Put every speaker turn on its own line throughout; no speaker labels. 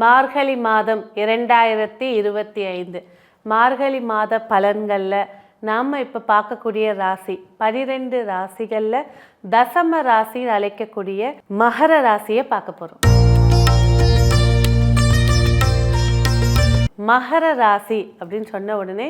மார்கழி மாதம் இரண்டாயிரத்தி இருபத்தி ஐந்து. மார்கழி மாத பலன்களில் நாம் இப்போ பார்க்கக்கூடிய ராசி பனிரெண்டு ராசிகளில் தசம ராசின்னு அழைக்கக்கூடிய மகர ராசியை பார்க்க போகிறோம் மகர ராசி அப்படின்னு சொன்ன உடனே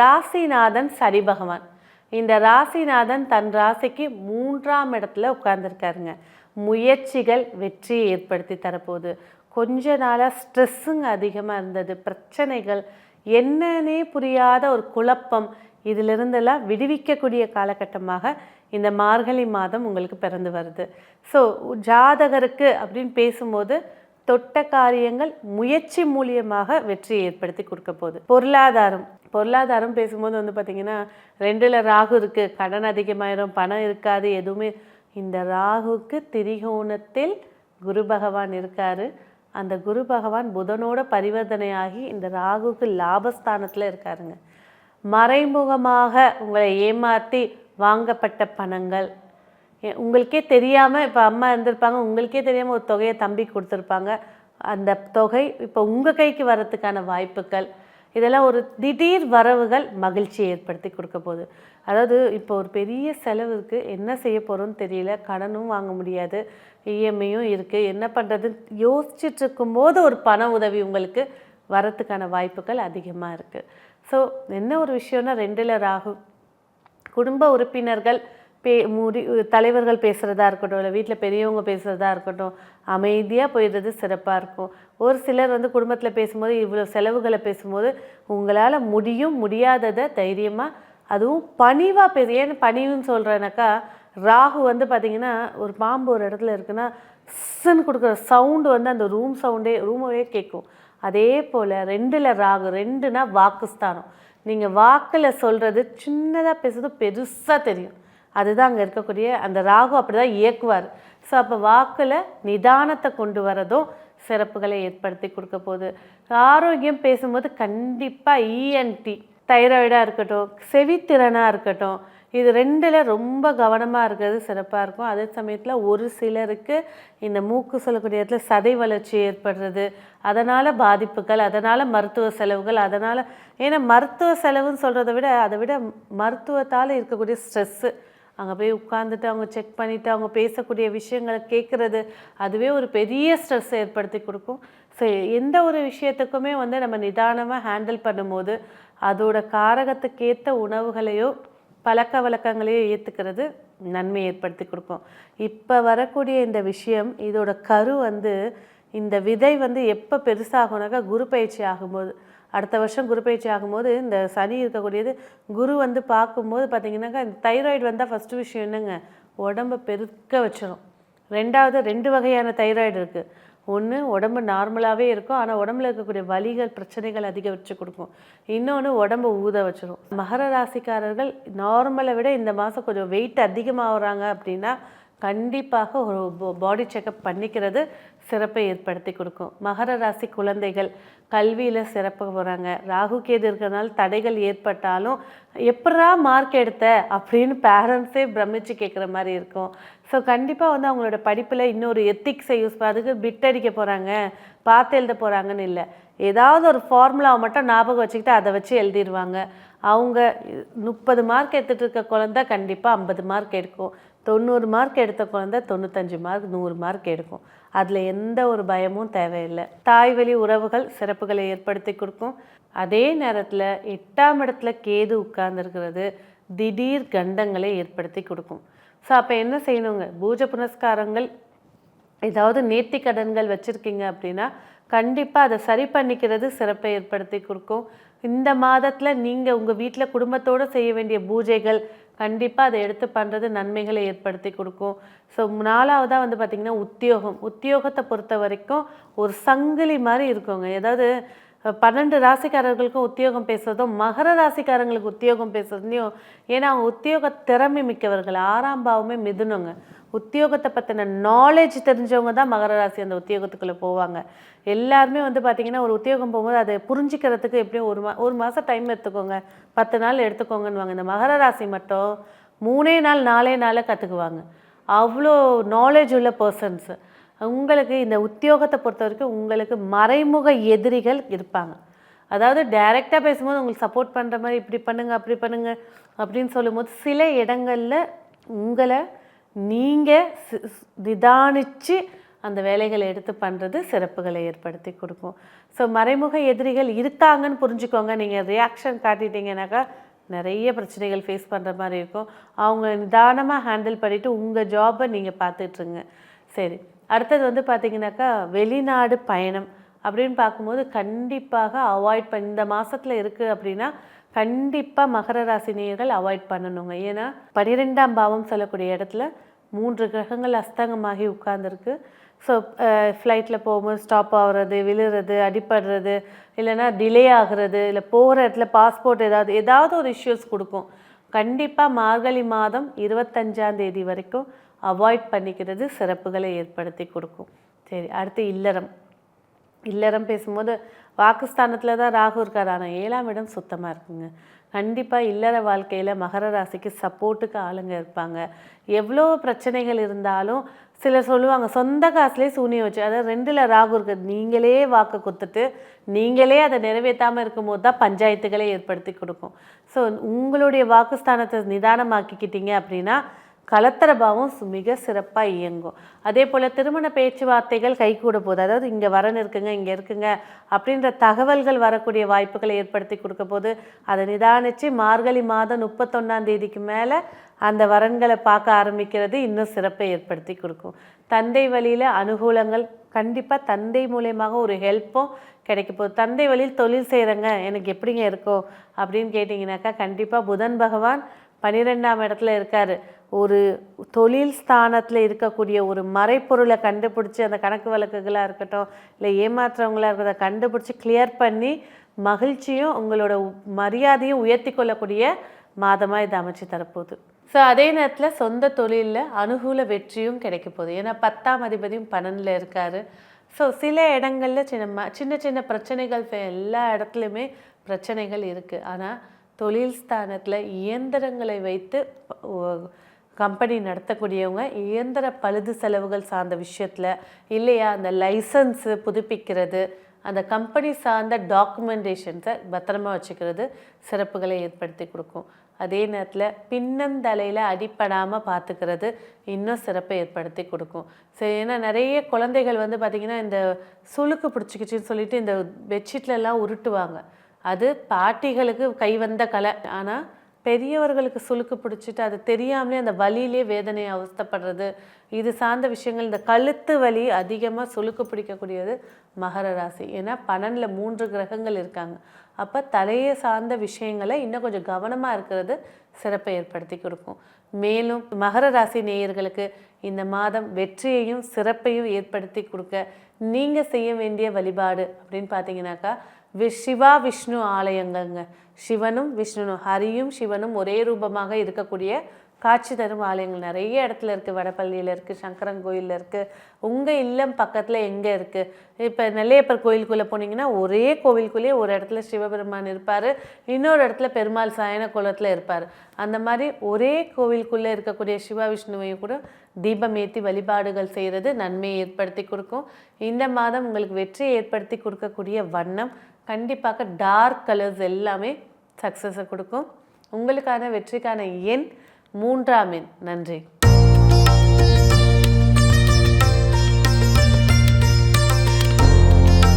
ராசிநாதன் சனி பகவான். இந்த ராசிநாதன் தன் ராசிக்கு மூன்றாம் இடத்துல உட்கார்ந்துருக்காருங்க. முயற்சிகள் வெற்றியை ஏற்படுத்தி தரப்போகுது. கொஞ்ச நாளாக ஸ்ட்ரெஸ்ஸுங்க அதிகமாக இருந்தது. பிரச்சனைகள் என்னன்னே புரியாத ஒரு குழப்பம் இதிலிருந்தெல்லாம் விடுவிக்கக்கூடிய காலகட்டமாக இந்த மார்கழி மாதம் உங்களுக்கு பிறந்து வருது. ஸோ ஜாதகருக்கு அப்படின்னு பேசும்போது தொட்ட காரியங்கள் முயற்சி மூலியமாக வெற்றியை ஏற்படுத்தி கொடுக்க போகுது. பொருளாதாரம் பொருளாதாரம் பேசும்போது வந்து பார்த்திங்கன்னா ரெண்டில் ராகு இருக்குது கடன் அதிகமாயிரும் பணம் இருக்காது எதுவுமே. இந்த ராகுக்கு திரிகோணத்தில் குரு பகவான் இருக்காரு. அந்த குரு பகவான் புதனோட பரிவர்த்தனையாகி இந்த ராகுக்கு லாபஸ்தானத்தில் இருக்காருங்க. மறைமுகமாக உங்களை ஏமாற்றி வாங்கப்பட்ட பணங்கள். உங்களுக்கே தெரியாமல் இப்போ அம்மா இருந்திருப்பாங்க உங்களுக்கே தெரியாமல் ஒரு தொகையை தம்பி கொடுத்துருப்பாங்க. அந்த தொகை இப்போ உங்கள் கைக்கு வரத்துக்கான வாய்ப்புகள். இதெல்லாம் ஒரு திடீர் வரவுகள் மகிழ்ச்சியை ஏற்படுத்தி கொடுக்க போகுது. அதாவது இப்போ ஒரு பெரிய செலவுக்கு என்ன செய்ய போகிறோன்னு தெரியல கடனும் வாங்க முடியாது இஎம்ஐயும் இருக்குது என்ன பண்ணுறதுன்னு யோசிச்சுட்டு இருக்கும்போது ஒரு பண உதவி உங்களுக்கு வரத்துக்கான வாய்ப்புகள் அதிகமாக இருக்குது ஸோ என்ன ஒரு விஷயம்னா ரெண்டில் ராகு குடும்ப உறுப்பினர்கள் பே முடி தலைவர்கள் பேசுகிறதா இருக்கட்டும் இல்லை வீட்டில் பெரியவங்க பேசுகிறதா இருக்கட்டும் அமைதியாக போயிடுறது சிறப்பாக இருக்கும். ஒரு சிலர் வந்து குடும்பத்தில் பேசும்போது இவ்வளோ செலவுகளை பேசும்போது உங்களால் முடியும் முடியாததை தைரியமாக அதுவும் பணிவாக பேசு. ஏன் பணிவுன்னு சொல்கிறேனாக்கா ராகு வந்து பார்த்திங்கன்னா ஒரு பாம்பு ஒரு இடத்துல இருக்குன்னா ஸ்ன்னு கொடுக்குற சவுண்டு வந்து அந்த ரூம் சவுண்டே ரூமவே கேட்கும் அதே போல் ரெண்டில் ராகு ரெண்டுனா வாக்குஸ்தானம். நீங்கள் வாக்கில் சொல்கிறது சின்னதாக பேசுறது பெருசாக தெரியும். அதுதான் அங்கே இருக்கக்கூடிய அந்த ராகு அப்படி தான் இயக்குவார். ஸோ அப்போ வாக்கில் நிதானத்தை கொண்டு வரதும் சிறப்புகளை ஏற்படுத்தி கொடுக்க போகுது. ஆரோக்கியம் பேசும்போது கண்டிப்பாக இஎன்டி தைராய்டாக இருக்கட்டும் செவித்திறனாக இருக்கட்டும் இது ரெண்டில் ரொம்ப கவனமாக இருக்கிறது சிறப்பாக இருக்கும். அதே சமயத்தில் ஒரு சிலருக்கு இந்த மூக்கு சொல்லக்கூடிய இடத்துல சதை வளர்ச்சி ஏற்படுறது அதனால் பாதிப்புகள் அதனால் மருத்துவ செலவுகள் அதனால் ஏன்னா மருத்துவ செலவுன்னு சொல்கிறத விட அதை விட மருத்துவத்தால் இருக்கக்கூடிய ஸ்ட்ரெஸ்ஸு அங்கே போய் உட்காந்துட்டு அவங்க செக் பண்ணிவிட்டு அவங்க பேசக்கூடிய விஷயங்களை கேட்குறது அதுவே ஒரு பெரிய ஸ்ட்ரெஸ் ஏற்படுத்தி கொடுக்கும். ஸோ எந்த ஒரு விஷயத்துக்குமே வந்து நம்ம நிதானமாக ஹேண்டில் பண்ணும்போது அதோட காரகத்துக்கேற்ற உணவுகளையோ பழக்க வழக்கங்களையோ ஏற்றுக்கிறது நன்மை ஏற்படுத்தி கொடுக்கும். இப்போ வரக்கூடிய இந்த விஷயம் இதோட கரு வந்து இந்த விதை வந்து எப்போ பெருசாகுனாக்கா குரு பயிற்சி ஆகும்போது அடுத்த வருஷம் குரு பயிற்சி ஆகும்போது இந்த சனி இருக்கக்கூடியது குரு வந்து பார்க்கும்போது பார்த்தீங்கன்னாக்கா இந்த தைராய்டு வந்தால் ஃபஸ்ட்டு விஷயம் என்னங்க? உடம்பை பெருக்க வச்சிடும் ரெண்டாவது ரெண்டு வகையான தைராய்டு இருக்குது ஒன்று உடம்பு நார்மலாகவே இருக்கும். ஆனால் உடம்புல இருக்கக்கூடிய வலிகள் பிரச்சனைகள் அதிக வச்சு கொடுக்கும். இன்னொன்று உடம்பு ஊத வச்சிடும் மகர ராசிக்காரர்கள் நார்மலை விட இந்த மாதம் கொஞ்சம் வெயிட் அதிகமாகறாங்க அப்படின்னா கண்டிப்பாக ஒரு பாடி செக்கப் பண்ணிக்கிறது சிறப்பை ஏற்படுத்தி கொடுக்கும். மகர ராசி குழந்தைகள் கல்வியில் சிறப்பு போகிறாங்க ராகு கேது இருக்கிறதுனால தடைகள் ஏற்பட்டாலும் எப்படா மார்க் எடுத்த? அப்படின்னு பேரண்ட்ஸே பிரமிச்சு கேட்குற மாதிரி இருக்கும். ஸோ கண்டிப்பாக வந்து அவங்களோட படிப்பில் இன்னொரு எத்திக்ஸை யூஸ் அதுக்கு பிட் அடிக்க போகிறாங்க பார்த்து எழுத போகிறாங்கன்னு இல்லை. ஏதாவது ஒரு ஃபார்முலாவை மட்டும் ஞாபகம் வச்சுக்கிட்டு அதை வச்சு எழுதிடுவாங்க அவங்க முப்பது மார்க் எடுத்துகிட்டு இருக்க குழந்தை கண்டிப்பாக ஐம்பது மார்க் எடுக்கும். தொண்ணூறு மார்க் எடுத்த குழந்தை தொண்ணூத்தஞ்சு மார்க் நூறு மார்க் எடுக்கும். அதில் எந்த ஒரு பயமும் தேவையில்லை. தாய் வழி உறவுகள் சிறப்புகளை ஏற்படுத்தி கொடுக்கும். அதே நேரத்தில் எட்டாம் இடத்துல கேது உட்கார்ந்துருக்கிறது திடீர் கண்டங்களை ஏற்படுத்தி கொடுக்கும். ஸோ அப்போ என்ன செய்யணுங்க? பூஜை புனஸ்காரங்கள் ஏதாவது நேர்த்தி கடன்கள் வச்சுருக்கீங்க அப்படின்னா கண்டிப்பாக அதை சரி பண்ணிக்கிறது சிறப்பை ஏற்படுத்தி கொடுக்கும். இந்த மாதத்தில் நீங்கள் உங்கள் வீட்டில் குடும்பத்தோடு செய்ய வேண்டிய பூஜைகள் கண்டிப்பாக அதை எடுத்து பண்ணுறது நன்மைகளை ஏற்படுத்தி கொடுக்கும். ஸோ நாலாவதாக வந்து பார்த்திங்கன்னா உத்தியோகம். உத்தியோகத்தை பொறுத்த வரைக்கும் ஒரு சங்கிலி மாதிரி இருக்குங்க. ஏதாவது பன்னெண்டு ராசிக்காரர்களுக்கும் உத்தியோகம் பேசுகிறதும் மகர ராசிக்காரங்களுக்கு உத்தியோகம் பேசுறதுலையும் ஏன்னா அவங்க உத்தியோக திறமை மிக்கவர்கள். ஆறாம் பாவமே மிதுனங்க. உத்தியோகத்தை பற்றின நாலேஜ் தெரிஞ்சவங்க தான் மகர ராசி அந்த உத்தியோகத்துக்குள்ளே போவாங்க. எல்லாருமே வந்து பார்த்திங்கன்னா ஒரு உத்தியோகம் போகும்போது அதை புரிஞ்சிக்கிறதுக்கு எப்படியும் ஒரு மா ஒரு மாதம் டைம் எடுத்துக்கோங்க. பத்து நாள் எடுத்துக்கோங்கன்னுவாங்க. இந்த மகர ராசி மட்டும் மூணே நாள் நாலே நாளில் கற்றுக்குவாங்க அவ்வளோ நாலேஜ் உள்ள பர்சன்ஸு உங்களுக்கு இந்த உத்தியோகத்தை பொறுத்த வரைக்கும் உங்களுக்கு மறைமுக எதிரிகள் இருப்பாங்க. அதாவது டைரெக்டாக பேசும்போது உங்களுக்கு சப்போர்ட் பண்ணுற மாதிரி இப்படி பண்ணுங்க அப்படி பண்ணுங்க அப்படின்னு சொல்லும்போது சில இடங்களில் உங்களை நீங்கள் நிதானித்து அந்த வேலைகளை எடுத்து பண்ணுறது சிறப்புகளை ஏற்படுத்தி கொடுக்கும். ஸோ மறைமுக எதிரிகள் இருக்காங்கன்னு புரிஞ்சுக்கோங்க. நீங்கள் ரியாக்ஷன் காட்டிட்டீங்கன்னாக்கா நிறைய பிரச்சனைகள் ஃபேஸ் பண்ணுற மாதிரி இருக்கும். அவங்க நிதானமாக ஹேண்டில் பண்ணிவிட்டு உங்கள் ஜாபை நீங்கள் பார்த்துட்ருங்க. சரி அடுத்தது வந்து பார்த்தீங்கன்னாக்கா வெளிநாடு பயணம் அப்படின்னு பார்க்கும்போது கண்டிப்பாக அவாய்ட் பண்ண இந்த மாதத்தில் இருக்குது அப்படின்னா கண்டிப்பாக மகர ராசி நேயர்கள் அவாய்ட் பண்ணணுங்க. ஏன்னா பன்னிரெண்டாம் பாவம் சொல்லக்கூடிய இடத்துல மூன்று கிரகங்கள் அஸ்தங்கமாகி உட்கார்ந்துருக்கு. ஸோ ஃப்ளைட்டில் போகும்போது ஸ்டாப் ஆகிறது விழுறது அடிப்படுறது இல்லைன்னா டிலே ஆகுறது இல்லை போகிற இடத்துல பாஸ்போர்ட் ஏதாவது ஏதாவது ஒரு இஷ்யூஸ் கொடுக்கும். கண்டிப்பாக மார்கழி மாதம் இருபத்தஞ்சாம் தேதி வரைக்கும் அவாய்ட் பண்ணிக்கிறது சிறப்புகளை ஏற்படுத்தி கொடுக்கும். சரி அடுத்து இல்லறம். இல்லறம் பேசும்போது வாக்குஸ்தானத்தில் தான் ராகு இருக்கார். ஆனால் ஏழாம் இடம் சுத்தமாக இருக்குங்க. கண்டிப்பாக இல்லற வாழ்க்கையில் மகர ராசிக்கு சப்போர்ட்டுக்கு ஆளுங்க இருப்பாங்க. எவ்வளோ பிரச்சனைகள் இருந்தாலும் சிலர் சொல்லுவாங்க சொந்த காசுலேயே சூனியம் வச்சு அதாவது ரெண்டில் ராகு இருக்குது நீங்களே வாக்கு கொடுத்துட்டு நீங்களே அதை நிறைவேற்றாமல் இருக்கும்போது தான் பஞ்சாயத்துகளை ஏற்படுத்தி கொடுக்கும். ஸோ உங்களுடைய வாக்குஸ்தானத்தை நிதானமாக்கிக்கிட்டீங்க அப்படின்னா கலத்தரபாவும் மிக சிறப்பாக இயங்கும். அதே போல் திருமண பேச்சுவார்த்தைகள் கைகூட போகுது அதாவது இங்கே வரன் இருக்குங்க இங்கே இருக்குங்க அப்படின்ற தகவல்கள் வரக்கூடிய வாய்ப்புகளை ஏற்படுத்தி கொடுக்க போது அதை நிதானித்து மார்கழி மாதம் முப்பத்தொன்னாம் தேதிக்கு மேலே அந்த வரன்களை பார்க்க ஆரம்பிக்கிறது இன்னும் சிறப்பை ஏற்படுத்தி கொடுக்கும். தந்தை வழியில் அனுகூலங்கள் கண்டிப்பாக தந்தை மூலியமாக ஒரு ஹெல்ப்பும் கிடைக்க போகுது தந்தை வழியில் தொழில் செய்கிறேங்க எனக்கு எப்படிங்க இருக்கும் அப்படின்னு கேட்டிங்கனாக்கா கண்டிப்பாக புதன் பகவான் பன்னிரெண்டாம் இடத்துல இருக்கார். ஒரு தொழில் ஸ்தானத்தில் இருக்கக்கூடிய ஒரு மறைப்பொருளை கண்டுபிடிச்சி அந்த கணக்கு வழக்குகளாக இருக்கட்டும் இல்லை ஏமாற்றுறவங்களாக இருக்கட்டும் கண்டுபிடிச்சி கிளியர் பண்ணி மகிழ்ச்சியும் உங்களோட மரியாதையும் உயர்த்தி கொள்ளக்கூடிய மாதமாக இது அமைச்சு தரப்போகுது. ஸோ அதே நேரத்தில் சொந்த தொழிலில் அனுகூல வெற்றியும் கிடைக்க போகுது. ஏன்னா பத்தாம் அதிபதியும் பன்னெண்டில் இருக்காரு. ஸோ சில இடங்களில் சின்ன ம- சின்ன சின்ன பிரச்சனைகள் ஃபே- எல்லா இடத்துலையுமே பிரச்சனைகள் இருக்குது ஆனால் தொழில் ஸ்தானத்தில் இயந்திரங்களை வைத்து கம்பெனி நடத்தக்கூடியவங்க இயந்திர பழுது செலவுகள் சார்ந்த விஷயத்தில் இல்லையா அந்த லைசன்ஸு புதுப்பிக்கிறது அந்த கம்பெனி சார்ந்த டாக்குமெண்டேஷன்ஸை பத்திரமா வச்சுக்கிறது சிறப்புகளை ஏற்படுத்தி கொடுக்கும். அதே நேரத்தில் பின்னந்தலையில் அடிப்படாமல் பார்த்துக்கிறது இன்னும் சிறப்பை ஏற்படுத்தி கொடுக்கும். சரி ஏன்னா நிறைய குழந்தைகள் வந்து பார்த்திங்கன்னா இந்த சுழுக்கு பிடிச்சிக்கிச்சின்னு சொல்லிட்டு இந்த பெட்ஷீட்லலாம் உருட்டுவாங்க. அது பாட்டிகளுக்கு கை வந்த கலை. ஆனால் பெரியவர்களுக்கு சுழுக்கு பிடிச்சிட்டு அது தெரியாமலே அந்த வலியிலே வேதனையை அவஸ்தைப்படுறது. இது சார்ந்த விஷயங்கள் இந்த கழுத்து வலி அதிகமாக சுழுக்கு பிடிக்கக்கூடியது மகர ராசி. ஏன்னா பன்னெண்டில் மூன்று கிரகங்கள் இருக்காங்க. அப்போ தலையை சார்ந்த விஷயங்களை இன்னும் கொஞ்சம் கவனமாக இருக்கிறது சிறப்பை ஏற்படுத்தி கொடுக்கும். மேலும் மகர ராசி நேயர்களுக்கு இந்த மாதம் வெற்றியையும் சிறப்பையும் ஏற்படுத்தி கொடுக்க நீங்கள் செய்ய வேண்டிய வழிபாடு அப்படின்னு பார்த்தீங்கன்னாக்கா வி சிவா விஷ்ணு ஆலயங்கள்ங்க. சிவனும் விஷ்ணுனும் ஹரியும் சிவனும் ஒரே ரூபமாக இருக்கக்கூடிய காட்சி தரும் ஆலயங்கள் நிறைய இடத்துல இருக்குது வடபள்ளியில் இருக்குது சங்கரன் கோயிலில் இருக்குது உங்கள் இல்லம் பக்கத்தில் எங்கே இருக்குது இப்போ நெல்லையப்பர் கோயிலுக்குள்ளே போனீங்கன்னா ஒரே கோவிலுக்குள்ளேயே ஒரு இடத்துல சிவபெருமான் இருப்பார். இன்னொரு இடத்துல பெருமாள் சாயன குளத்தில் இருப்பார். அந்த மாதிரி ஒரே கோவிலுக்குள்ளே இருக்கக்கூடிய சிவா விஷ்ணுவையும் கூட தீபம் ஏற்றி வழிபாடுகள் செய்கிறது நன்மையை ஏற்படுத்தி கொடுக்கும். இந்த மாதம் உங்களுக்கு வெற்றியை ஏற்படுத்தி கொடுக்கக்கூடிய வண்ணம் கண்டிப்பாக டார்க் கலர்ஸ் எல்லாமே சக்ஸஸை கொடுக்கும். உங்களுக்கான வெற்றிக்கான எண் மூன்றாம் எண். நன்றி.